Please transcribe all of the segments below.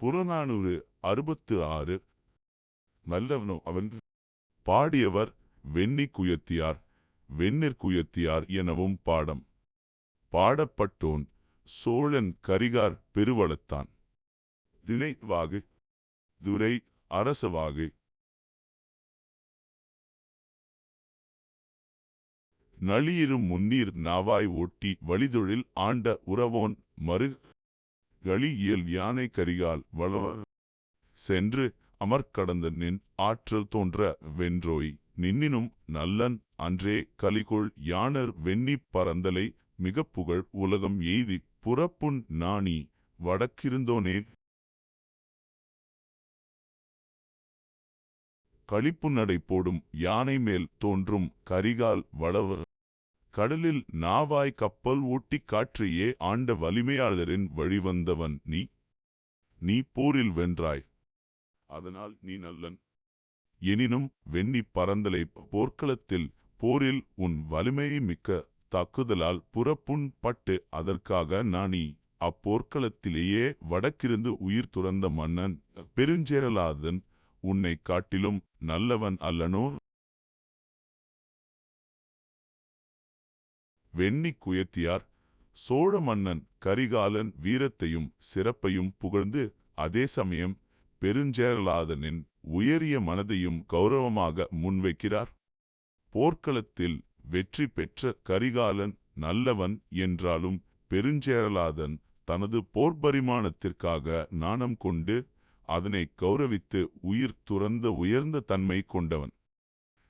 புறநானூறு அறுபத்து ஆறு. நல்லவனோ அவன். பாடியவர் வெண்ணி குயத்தியார் எனவும் பாடம். பாடப்பட்டோன் சோழன் கரிகார் பெருவளத்தான். திணை வாகு துரை அரசவாகு. நளியிரும் முன்னீர் நாவாய் ஒட்டி வழிதொழில் ஆண்ட உறவோன் மறு களியியல் யானை கரிகால் வளவ சென்று அமர்கடந்த நின் ஆற்றல் தோன்ற வென்றோய். நின்னினும் நல்லன் அன்றே கலிகொள் யானர் வெண்ணிப் பறந்தலை மிகப் புகழ் உலகம் எய்தி புறப்புண் நாணி வடக்கிருந்தோனே. களிப்புநடை போடும் யானை மேல் தோன்றும் கரிகால் வளவ கடலில் நாவாய் கப்பல் ஓட்டிக் காற்றையே ஆண்ட வலிமையாளரின் வழிவந்தவன் நீ. நீ போரில் வென்றாய். அதனால் நீ நல்லன். எனினும் வெண்ணி பறந்தலை போர்க்களத்தில் போரில் உன் வலிமையை மிக்க தாக்குதலால் புறப்புண் பட்டு அதற்காக நானி. அப்போர்க்களத்திலேயே வடக்கிருந்து உயிர் துறந்த மன்னன் பெருஞ்சேரலாதன் உன்னைக் காட்டிலும் நல்லவன் அல்லனோ? வெண்ணிக் குயத்தியார் சோழ மன்னன் கரிகாலன் வீரத்தையும் சிறப்பையும் புகழ்ந்து அதே சமயம் பெருஞ்சேரலாதனின் உயரிய மனதையும் கௌரவமாக முன்வைக்கிறார். போர்க்களத்தில் வெற்றி பெற்ற கரிகாலன் நல்லவன் என்றாலும் பெருஞ்சேரலாதன் தனது போர்பரிமாணத்திற்காக நாணம் கொண்டு அதனை கௌரவித்து உயிர் துறந்த உயர்ந்த தன்மை கொண்டவன்.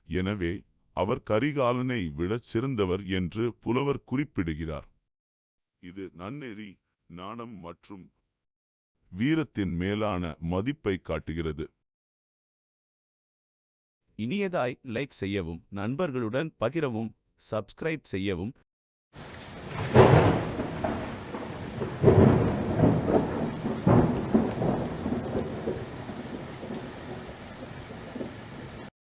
எனவே அவர் கரிகாலனை விடச் சிறந்தவர் என்று புலவர் குறிப்பிடுகிறார். இது நன்னெறி நாணம் மற்றும் வீரத்தின் மேலான மதிப்பை காட்டுகிறது. இனியதாய் லைக் செய்யவும் நண்பர்களுடன் பகிரவும் சப்ஸ்கிரைப் செய்யவும்